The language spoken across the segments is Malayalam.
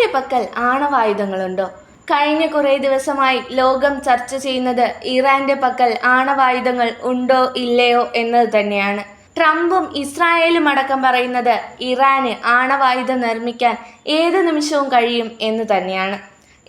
ഇറാന്റെ പക്കൽ ആണവായുധങ്ങളുണ്ടോ? കഴിഞ്ഞ കുറേ ദിവസമായി ലോകം ചർച്ച ചെയ്യുന്നത് ഇറാന്റെ പക്കൽ ആണവായുധങ്ങൾ ഉണ്ടോ ഇല്ലയോ എന്നത് തന്നെയാണ്. ട്രംപും ഇസ്രായേലും അടക്കം പറയുന്നത് ഇറാന് ആണവായുധം നിർമ്മിക്കാൻ ഏത് നിമിഷവും കഴിയും എന്ന് തന്നെയാണ്.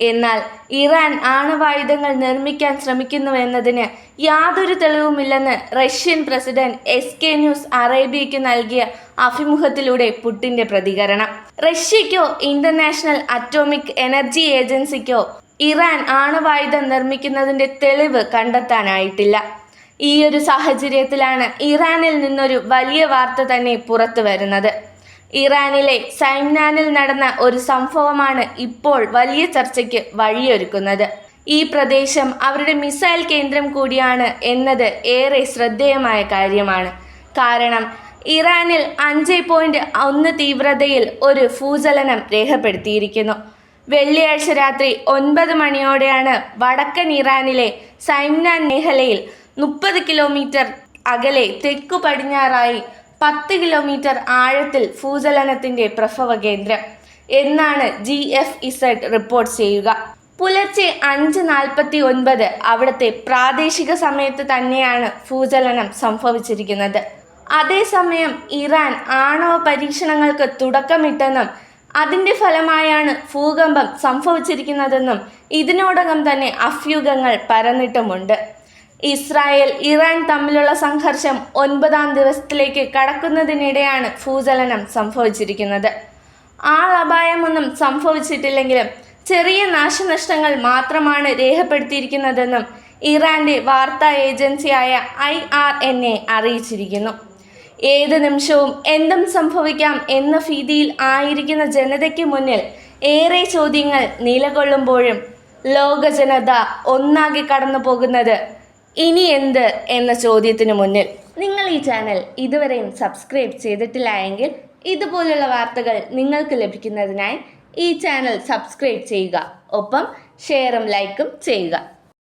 എന്നാൽ ഇറാൻ ആണവായുധങ്ങൾ നിർമ്മിക്കാൻ ശ്രമിക്കുന്നുവെന്നതിന് യാതൊരു തെളിവുമില്ലെന്ന് Russian president S K news അറേബ്യയ്ക്ക് നൽകിയ അഭിമുഖത്തിലൂടെ പുട്ടിന്റെ പ്രതികരണം. റഷ്യയ്ക്കോ ഇന്റർനാഷണൽ അറ്റോമിക് എനർജി ഏജൻസിക്കോ ഇറാൻ ആണവായുധം നിർമ്മിക്കുന്നതിന്റെ തെളിവ് കണ്ടെത്താനായിട്ടില്ല. ഈയൊരു സാഹചര്യത്തിലാണ് ഇറാനിൽ നിന്നൊരു വലിയ വാർത്ത തന്നെ പുറത്തു വരുന്നത് ഇറാനിലെ സൈംനാനിൽ നടന്ന ഒരു സംഭവമാണ് ഇപ്പോൾ വലിയ ചർച്ചയ്ക്ക് വഴിയൊരുക്കുന്നത്. ഈ പ്രദേശം അവരുടെ മിസൈൽ കേന്ദ്രം കൂടിയാണ് എന്നത് ഏറെ ശ്രദ്ധേയമായ കാര്യമാണ്. കാരണം ഇറാനിൽ അഞ്ച് പോയിന്റ് ഒന്ന് തീവ്രതയിൽ ഒരു ഭൂചലനം രേഖപ്പെടുത്തിയിരിക്കുന്നു. വെള്ളിയാഴ്ച രാത്രി ഒൻപത് മണിയോടെയാണ് വടക്കൻ ഇറാനിലെ സൈംനാൻ മേഖലയിൽ മുപ്പത് കിലോമീറ്റർ അകലെ തെക്കു പടിഞ്ഞാറായി പത്ത് കിലോമീറ്റർ ആഴത്തിൽ ഭൂചലനത്തിന്റെ പ്രഭവ കേന്ദ്രം. എന്നാണ് ജി എഫ് ഇസഡ് റിപ്പോർട്ട് ചെയ്യുക. പുലർച്ചെ അഞ്ച് നാൽപ്പത്തി ഒൻപത് അവിടുത്തെ പ്രാദേശിക സമയത്ത് തന്നെയാണ് ഭൂചലനം സംഭവിച്ചിരിക്കുന്നത്. അതേസമയം ഇറാൻ ആണവ പരീക്ഷണങ്ങൾക്ക് തുടക്കമിട്ടെന്നും അതിന്റെ ഫലമായാണ് ഭൂകമ്പം സംഭവിച്ചിരിക്കുന്നതെന്നും ഇതിനോടകം തന്നെ അഭ്യൂഹങ്ങൾ പരന്നിട്ടുമുണ്ട്. ഇസ്രായേൽ ഇറാൻ തമ്മിലുള്ള സംഘർഷം ഒൻപതാം ദിവസത്തിലേക്ക് കടക്കുന്നതിനിടെയാണ് ഭൂചലനം സംഭവിച്ചിരിക്കുന്നത്. ആളപായമൊന്നും സംഭവിച്ചിട്ടില്ലെങ്കിലും ചെറിയ നാശനഷ്ടങ്ങൾ മാത്രമാണ് രേഖപ്പെടുത്തിയിരിക്കുന്നതെന്നും ഇറാന്റെ വാർത്താ ഏജൻസിയായ ഐ ആർ എൻ എ അറിയിച്ചിരിക്കുന്നു. ഏത് നിമിഷവും എന്തും സംഭവിക്കാം എന്ന ഭീതിയിൽ ആയിരിക്കുന്ന ജനതയ്ക്ക് മുന്നിൽ ഏറെ ചോദ്യങ്ങൾ നിലകൊള്ളുമ്പോഴും ലോക ജനത ഒന്നാകെ കടന്നു പോകുന്നത് ഇനി എന്ത് എന്ന ചോദ്യത്തിന് മുന്നിൽ നിങ്ങൾ ഈ ചാനൽ ഇതുവരെയും സബ്സ്ക്രൈബ് ചെയ്തിട്ടില്ല എങ്കിൽ ഇതുപോലുള്ള വാർത്തകൾ നിങ്ങൾക്ക് ലഭിക്കുന്നതിനായി ഈ ചാനൽ സബ്സ്ക്രൈബ് ചെയ്യുക. ഒപ്പം ഷെയറും ലൈക്കും ചെയ്യുക.